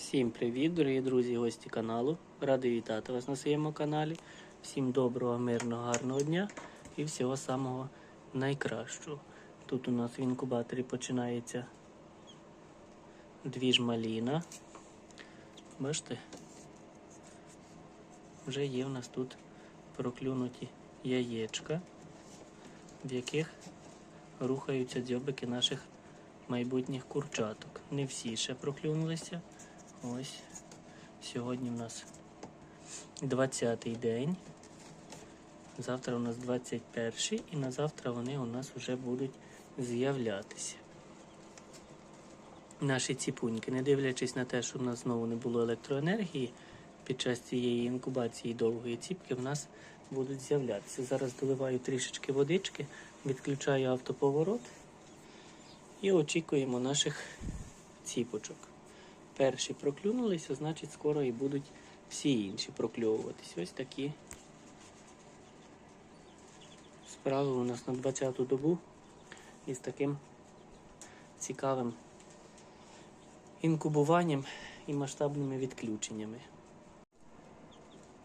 Всім привіт, дорогі друзі гості каналу. Радий вітати вас на своєму каналі. Всім доброго, мирного, гарного дня і всього самого найкращого. Тут у нас в інкубаторі починається двіж маліна. Бачите? Вже є в нас тут проклюнуті яєчка, в яких рухаються дзьобики наших майбутніх курчаток. Не всі ще проклюнулися. Ось. Сьогодні в нас 20-й день. Завтра у нас 21-й і на завтра вони у нас вже будуть з'являтися. Наші ціпуньки, не дивлячись на те, що в нас знову не було електроенергії, під час цієї інкубації довгої ціпки в нас будуть з'являтися. Зараз доливаю трішечки водички, відключаю автоповорот і очікуємо наших ціпочок. Перші проклюнулися, значить скоро і будуть всі інші прокльовуватись. Ось такі справи у нас на 20-ту добу із таким цікавим інкубуванням і масштабними відключеннями.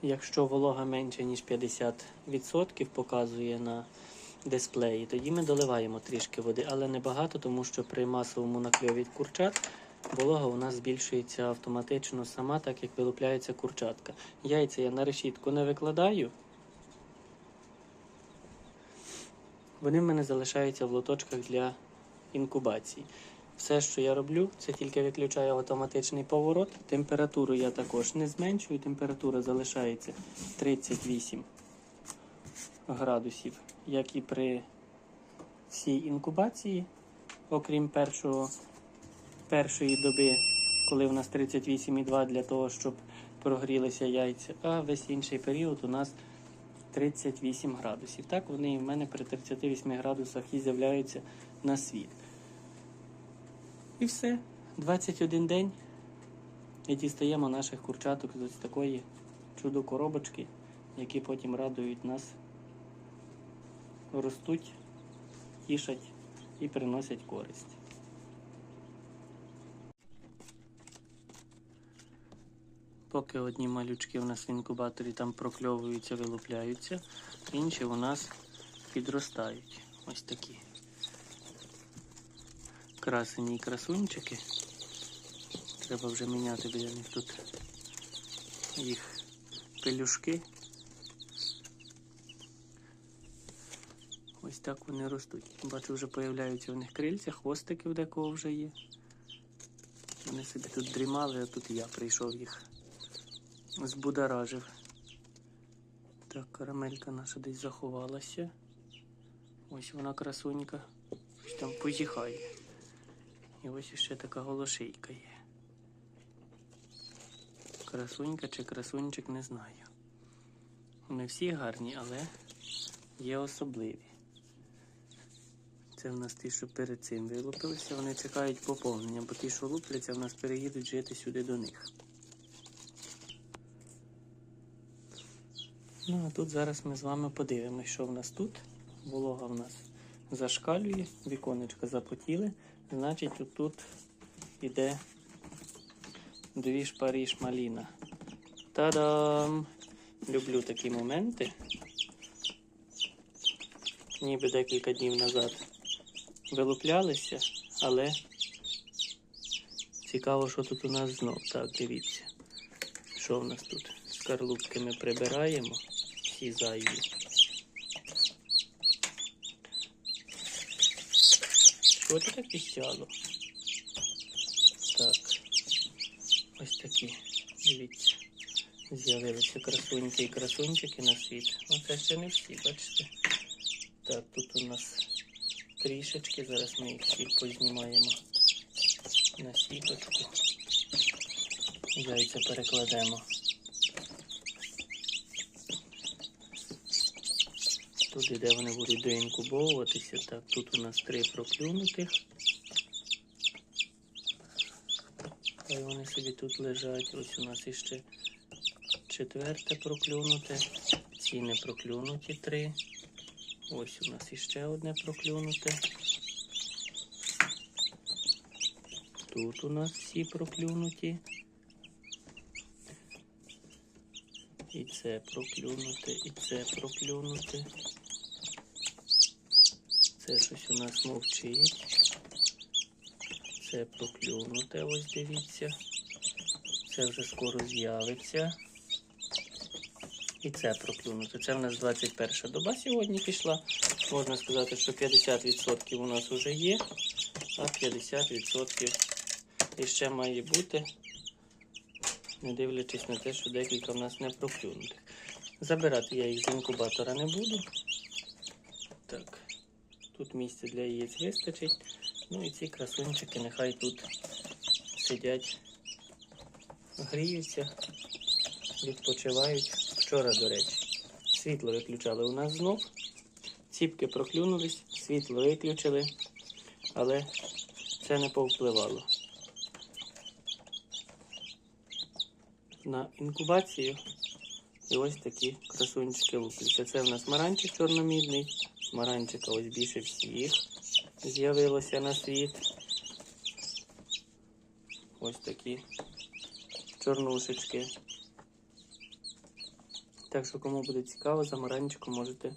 Якщо волога менше, ніж 50% показує на дисплеї, тоді ми доливаємо трішки води, але не багато, тому що при масовому накльові курчат волога у нас збільшується автоматично сама, так як вилупляється курчатка. Яйця я на решітку не викладаю. Вони в мене залишаються в лоточках для інкубації. Все, що я роблю, це тільки виключаю автоматичний поворот. Температуру я також не зменшую, температура залишається 38 градусів, як і при всій інкубації, окрім першого, першої доби, коли у нас 38,2 для того, щоб прогрілися яйця, а весь інший період у нас 38 градусів. Так вони і в мене при 38 градусах і з'являються на світ. І все. 21 день. І дістаємо наших курчаток з ось такої чудо-коробочки, які потім радують нас, ростуть, тішать і приносять користь. Поки одні малючки у нас в інкубаторі там прокльовуються, вилупляються, інші у нас підростають. Ось такі красені красунчики. Треба вже міняти біля них тут їх пелюшки. Ось так вони ростуть. Бачу, вже появляються у них крильця, хвостики в декого вже є. Вони собі тут дрімали, а тут я прийшов їх. Збудоражив. Так, карамелька наша десь заховалася. Ось вона красунька. Ось там позіхає. І ось ще така голошийка є. Красунька чи красунчик не знаю. Вони всі гарні, але є особливі. Це в нас ті, що перед цим вилупилися, вони чекають поповнення, бо ті, що лупляться, в нас переїдуть жити сюди до них. Ну, а тут зараз ми з вами подивимося, що в нас тут. Волога в нас зашкалює, віконечка запотіли. Значить, отут іде дві шпарі шмаліна. Та-дам! Люблю такі моменти. Ніби декілька днів назад вилуплялися, але цікаво, що тут у нас знов. Так, дивіться, що в нас тут. Скарлупки ми прибираємо, всі зайві. Що це так піщало? Так. Ось такі. Дивіться. З'явилися красуньки і красунчики на світ. Ну це ще не всі, бачите? Так, тут у нас трішечки. Зараз ми їх всіх познімаємо на сіточку. Яйця перекладемо. туди, де вони будуть доінкубовуватися. Так, тут у нас три проплюнутих. Та й вони собі тут лежать. Ось у нас іще четверте проклюнуте. Ці не проклюнуті три. Ось у нас іще одне проклюнуте. Тут у нас всі проклюнуті. І це проклюнуте, і це проклюнуте. Це щось у нас мовчить. Це проклюнуте, ось дивіться. Це вже скоро з'явиться. І це проклюнуте. Це в нас 21 доба сьогодні пішла. Можна сказати, що 50% у нас вже є, а 50% іще має бути, не дивлячись на те, що декілька в нас не проклюнутих. Забирати я їх з інкубатора не буду. Так, тут місця для яєць вистачить. Ну і ці красунчики нехай тут сидять, гріються, відпочивають. Вчора, до речі, світло виключали у нас знов. Ціпки проклюнулись, світло виключили, але це не повпливало. На інкубацію і ось такі красунчики луплються. Це в нас маранчик чорномідний. Маранчика ось більше всіх з'явилося на світ. Ось такі чорнушечки. Так що, кому буде цікаво, за маранчиком можете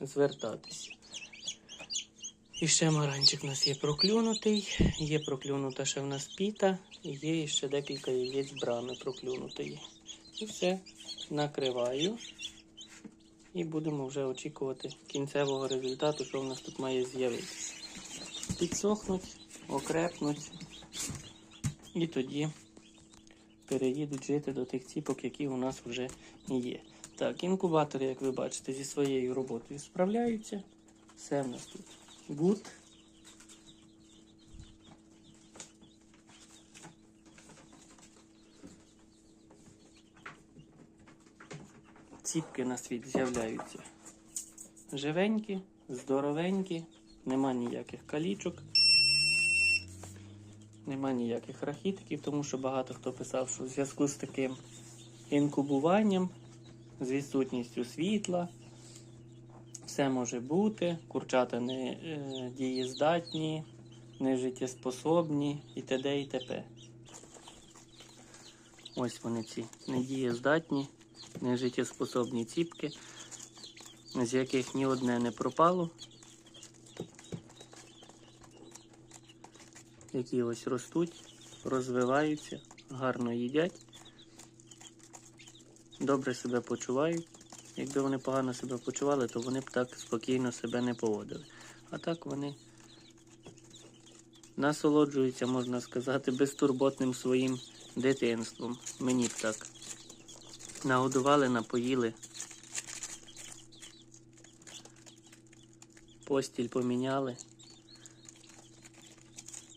звертатися. І ще маранчик у нас є проклюнутий, є проклюнута ще в нас піта, є ще декілька яєць брами проклюнутої. І все, накриваю. І будемо вже очікувати кінцевого результату, що в нас тут має з'явитися. Підсохнуть, окрепнуть. І тоді переїдуть жити до тих ціпок, які у нас вже є. Так, інкубатори, як ви бачите, зі своєю роботою справляються. Все в нас тут гуд. Ціпки на світ з'являються живенькі, здоровенькі, нема ніяких калічок, нема ніяких рахітиків, тому що багато хто писав, що в зв'язку з таким інкубуванням, з відсутністю світла, все може бути, курчата не е, дієздатні, не життєспособні і т.д. і т.п. Ось вони ці недієздатні, нежиттєспособні ціпки, з яких ні одне не пропало. Які ось ростуть, розвиваються, гарно їдять, добре себе почувають. Якби вони погано себе почували, то вони б так спокійно себе не поводили. А так вони насолоджуються, можна сказати, безтурботним своїм дитинством. Мені б так. Нагодували, напоїли. Постіль поміняли.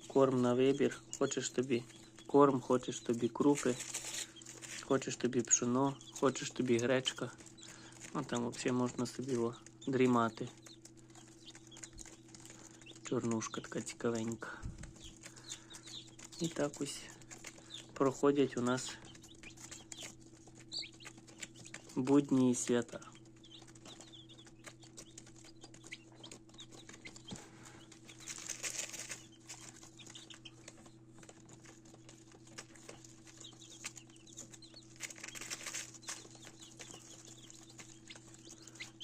Корм на вибір. Хочеш тобі корм, хочеш тобі крупи, хочеш тобі пшоно, хочеш тобі гречка. Ну там взагалі можна собі дрімати. Чорнушка така цікавенька. І так ось проходять у нас будні і свята.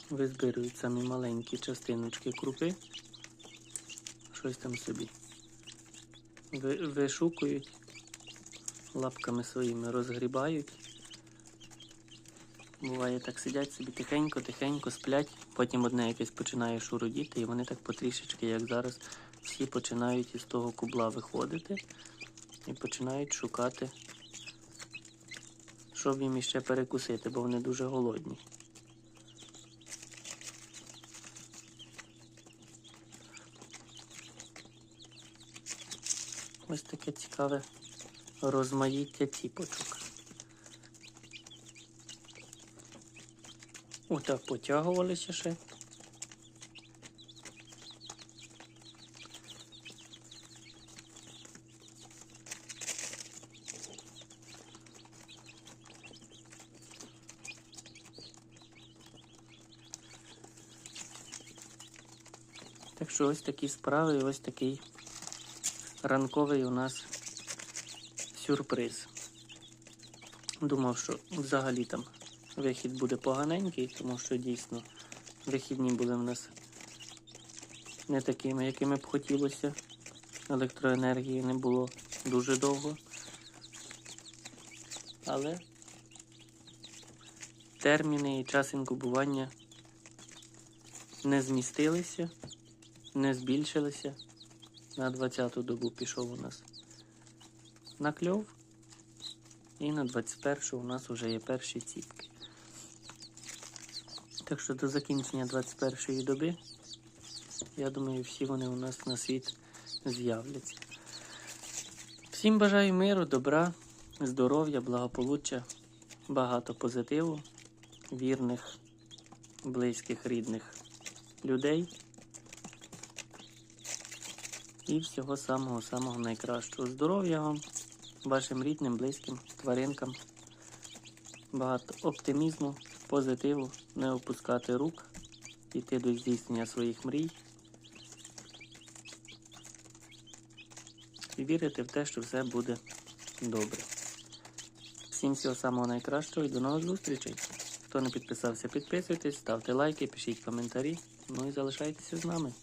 Визбирують самі маленькі частиночки крупи. Щось там собі ви- вишукують, лапками своїми розгрібають. Буває так сидять собі тихенько, тихенько сплять, потім одне якесь починає шурудіти, і вони так потрішечки, як зараз, всі починають із того кубла виходити і починають шукати, щоб їм іще перекусити, бо вони дуже голодні. Ось таке цікаве розмаїття ціпочок. Отак потягувалися ще. Так що ось такі справи, і ось такий ранковий у нас сюрприз. Думав, що взагалі там вихід буде поганенький, тому що дійсно вихідні були в нас не такими, якими б хотілося. Електроенергії не було дуже довго. Але терміни і час інкубування не змістилися, не збільшилися. На 20-ту добу пішов у нас накльов. І на 21 у нас вже є перші ціпки. Так що до закінчення 21-ї доби, я думаю, всі вони у нас на світ з'являться. Всім бажаю миру, добра, здоров'я, благополуччя, багато позитиву, вірних, близьких, рідних людей. І всього самого-самого найкращого. Здоров'я вам, вашим рідним, близьким, тваринкам. Багато оптимізму, позитиву, не опускати рук, йти до здійснення своїх мрій. І вірити в те, що все буде добре. Всім всього самого найкращого і до нових зустрічей. Хто не підписався, підписуйтесь, ставте лайки, пишіть коментарі. Ну і залишайтеся з нами.